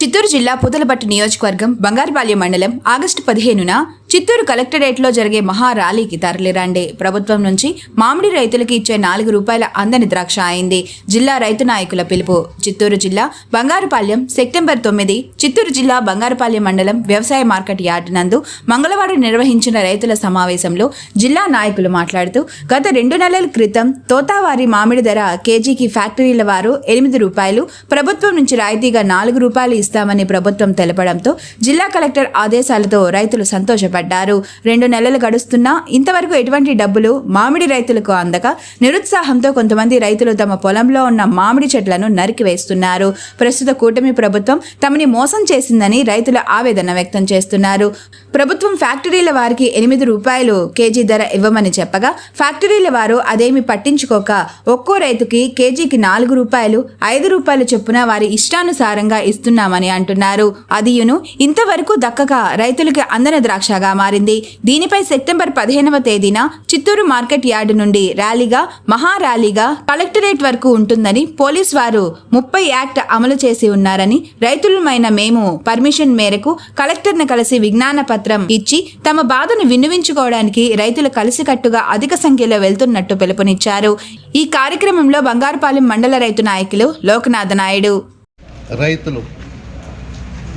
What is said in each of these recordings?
చిత్తూరు జిల్లా పుతలపట్టు నియోజకవర్గం బంగారుపాలెం మండలం ఆగస్టు పదిహేనున చిత్తూరు కలెక్టరేట్లో జరిగే మహా ర్యాలీకి తరలిరండి ప్రభుత్వం నుంచి మామిడి రైతులకు ఇచ్చే నాలుగు రూపాయల అందని ద్రాక్ష అయింది జిల్లా రైతు నాయకుల పిలుపు. చిత్తూరు జిల్లా బంగారుపాలెం సెప్టెంబర్ తొమ్మిది చిత్తూరు జిల్లా బంగారుపాలెం మండలం వ్యవసాయ మార్కెట్ యార్డ్ నందు మంగళవారం నిర్వహించిన రైతుల సమావేశంలో జిల్లా నాయకులు మాట్లాడుతూ గత రెండు నెలల క్రితం తోతావారి మామిడి ధర కేజీకి ఫ్యాక్టరీల వారు ఎనిమిది రూపాయలు ప్రభుత్వం నుంచి రాయితీగా నాలుగు రూపాయలు ఇస్తామని ప్రభుత్వం తెలపడంతో జిల్లా కలెక్టర్ ఆదేశాలతో రైతులు సంతోషపడ్డారు. రెండు నెలలు గడుస్తున్నా ఇంతవరకు ఎటువంటి డబ్బులు మామిడి రైతులకు అందక నిరుత్సాహంతో కొంతమంది రైతులు తమ పొలంలో ఉన్న మామిడి చెట్లను నరికివేస్తున్నారు ప్రస్తుత కూటమి ప్రభుత్వం తమని మోసం చేసిందని రైతుల ఆవేదన వ్యక్తం చేస్తున్నారు. ప్రభుత్వం ఫ్యాక్టరీల వారికి ఎనిమిది రూపాయలు కేజీ ధర ఇవ్వమని చెప్పగా ఫ్యాక్టరీల వారు అదేమి పట్టించుకోక ఒక్కో రైతుకి కేజీకి నాలుగు రూపాయలు ఐదు రూపాయలు చొప్పున వారి ఇష్టానుసారంగా ఇస్తున్నామని అంటున్నారు. అదియును ఇంతవరకు దక్కక రైతులకి అందన ద్రాక్షగా మారింది. దీనిపై సెప్టెంబర్ పదిహేనవ తేదీన చిత్తూరు మార్కెట్ యార్డు నుండి ర్యాలీగా మహారాలీగా కలెక్టరేట్ వరకు ఉంటుందని పోలీస్ వారు ముప్పై యాక్ట్ అమలు చేసి ఉన్నారని రైతులమైన మేము పర్మిషన్ మేరకు కలెక్టర్ను కలిసి విజ్ఞాన పత్రం ఇచ్చి తమ బాధను విన్నవించుకోవడానికి రైతులు కలిసికట్టుగా అధిక సంఖ్యలో వెళ్తున్నట్టు పిలుపునిచ్చారు. ఈ కార్యక్రమంలో బంగారుపాలెం మండల రైతు నాయకులు లోకనాథ నాయుడు. రైతులు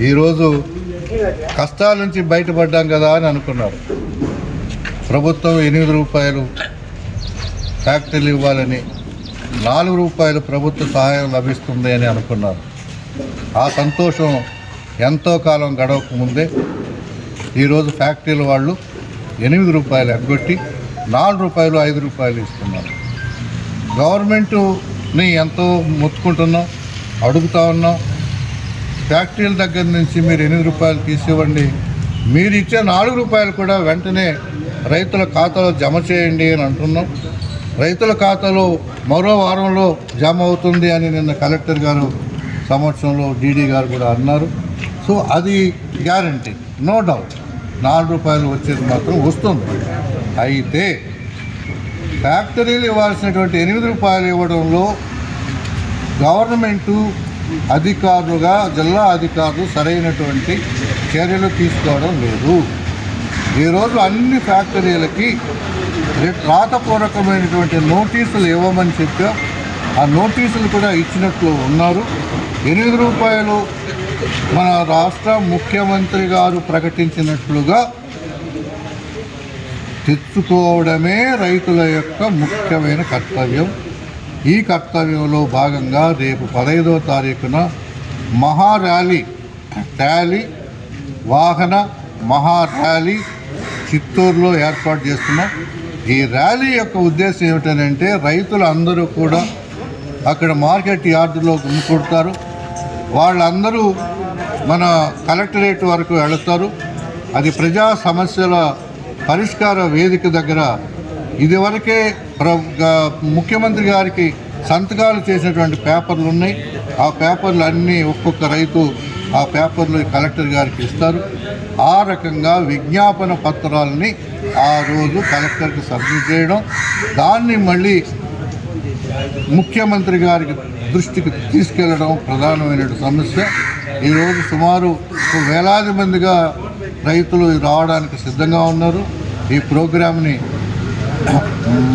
ఈరోజు కష్టాల నుంచి బయటపడ్డాం కదా అని అనుకున్నారు. ప్రభుత్వం ఎనిమిది రూపాయలు ఫ్యాక్టరీలు ఇవ్వాలని నాలుగు రూపాయలు ప్రభుత్వ సహాయం లభిస్తుంది అని అనుకున్నారు. ఆ సంతోషం ఎంతో కాలం గడవక ముందే ఈరోజు ఫ్యాక్టరీల వాళ్ళు ఎనిమిది రూపాయలు ఎగ్గొట్టి నాలుగు రూపాయలు ఐదు రూపాయలు ఇస్తున్నారు. గవర్నమెంటుని ఎంతో మొత్తుకుంటున్నాం అడుగుతా ఉన్నాం. ఫ్యాక్టరీల దగ్గర నుంచి మీరు ఎనిమిది రూపాయలు తీసివ్వండి. మీరు ఇచ్చే నాలుగు రూపాయలు కూడా వెంటనే రైతుల ఖాతాలో జమ చేయండి అని అంటున్నాం. రైతుల ఖాతాలో మరో వారంలో జమ అవుతుంది అని నిన్న కలెక్టర్ గారు సంవత్సరంలో డీడీ గారు కూడా అన్నారు. సో అది గ్యారంటీ. No doubt. నాలుగు రూపాయలు వచ్చేది మాత్రం వస్తుంది. అయితే ఫ్యాక్టరీలు ఇవ్వాల్సినటువంటి ఎనిమిది రూపాయలు ఇవ్వడంలో గవర్నమెంటు అధికారులుగా జిల్లా అధికారులు సరైనటువంటి చర్యలు తీసుకోవడం లేదు. ఈరోజు అన్ని ఫ్యాక్టరీలకి రాతపూర్వకమైనటువంటి నోటీసులు ఇవ్వమని చెప్పాం. ఆ నోటీసులు కూడా ఇచ్చినట్లు ఉన్నారు. ఎనిమిది రూపాయలు మన రాష్ట్ర ముఖ్యమంత్రి గారు ప్రకటించినట్లుగా తెచ్చుకోవడమే రైతుల యొక్క ముఖ్యమైన కర్తవ్యం. ఈ కర్తవ్యంలో భాగంగా రేపు పదహైదవ తారీఖున మహారాలీ ర్యాలీ వాహన మహా ర్యాలీ చిత్తూరులో ఏర్పాటు చేస్తున్నాం. ఈ ర్యాలీ యొక్క ఉద్దేశం ఏమిటనంటే రైతులు అందరూ కూడా అక్కడ మార్కెట్ యార్డులో గుమ్ముకుంటారు వాళ్ళందరూ మన కలెక్టరేట్ వరకు వెళతారు. అది ప్రజా సమస్యల పరిష్కార వేదిక దగ్గర ఇదివరకే ముఖ్యమంత్రి గారికి సంతకాలు చేసినటువంటి పేపర్లు ఉన్నాయి. ఆ పేపర్లు అన్నీ ఒక్కొక్క రైతు ఆ పేపర్లు కలెక్టర్ గారికి ఇస్తారు. ఆ రకంగా విజ్ఞాపన పత్రాలని ఆ రోజు కలెక్టర్కి సబ్మిట్ చేయడం దాన్ని మళ్ళీ ముఖ్యమంత్రి గారికి దృష్టికి తీసుకెళ్ళడం ప్రధానమైన సమస్య. ఈరోజు సుమారు వేలాది మందిగా రైతులు రావడానికి సిద్ధంగా ఉన్నారు. ఈ ప్రోగ్రామ్ని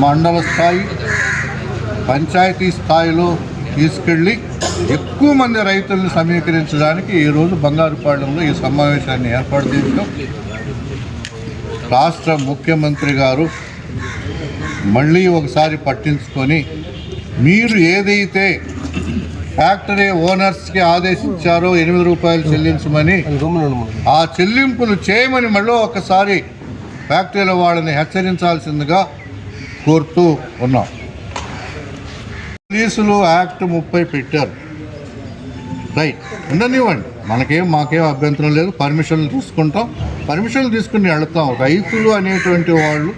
మండల స్థాయి పంచాయతీ స్థాయిలో తీసుకెళ్ళి ఎక్కువ మంది రైతుల్ని సమీకరించడానికి ఈరోజు బంగారుపాలెంలో ఈ సమావేశాన్ని ఏర్పాటు చేశాం. రాష్ట్ర ముఖ్యమంత్రి గారు మళ్ళీ ఒకసారి పట్టించుకొని మీరు ఏదైతే ఫ్యాక్టరీ ఓనర్స్కి ఆదేశించారో ఎనిమిది రూపాయలు చెల్లించమని ఆ చెల్లింపులు చేయమని మళ్ళీ ఒకసారి ఫ్యాక్టరీల వాళ్ళని హెచ్చరించాల్సిందిగా కోరుతూ ఉన్నాం. పోలీసులు యాక్ట్ ముప్పై పెట్టారు. రైట్ ఉండనివ్వండి. మనకేం మాకేం అభ్యంతరం లేదు. పర్మిషన్లు తీసుకుంటాం. పర్మిషన్లు తీసుకుని వెళతాం. రైతులు అనేటువంటి వాళ్ళు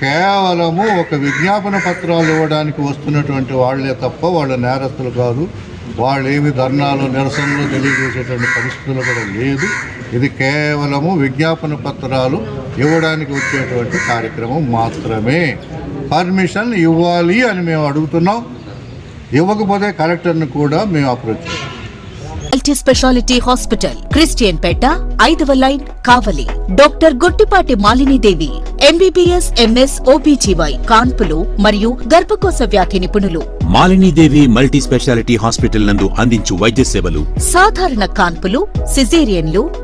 కేవలము ఒక విజ్ఞాపన పత్రాలు ఇవ్వడానికి వస్తున్నటువంటి వాళ్ళే తప్ప వాళ్ళ నేరస్తులు కాదు. వాళ్ళు ఏమి ధర్నాలు నిరసనలు తెలియజేసేటువంటి పరిస్థితులు కూడా లేదు. ఇది కేవలము విజ్ఞాపన పత్రాలు ఇవ్వడానికి వచ్చేటువంటి కార్యక్రమం మాత్రమే. పర్మిషన్ ఇవ్వాలి అని మేము అడుగుతున్నాం. ఇవ్వకపోతే కలెక్టర్ని కూడా మేము అప్రోచ్ చేస్తాం. Multi speciality hospital Christian Peta ఐదవ line Kavali. Doctor Gottipati Malinidevi MBBS MS OBGY కాన్పులు మరియు గర్భకోశ వ్యాధి నిపుణులు. మాలినీదేవి మల్టీ స్పెషాలిటీ హాస్పిటల్ నందు అందించు వైద్య సేవలు. సాధారణ కాన్పులు సిజేరియన్లు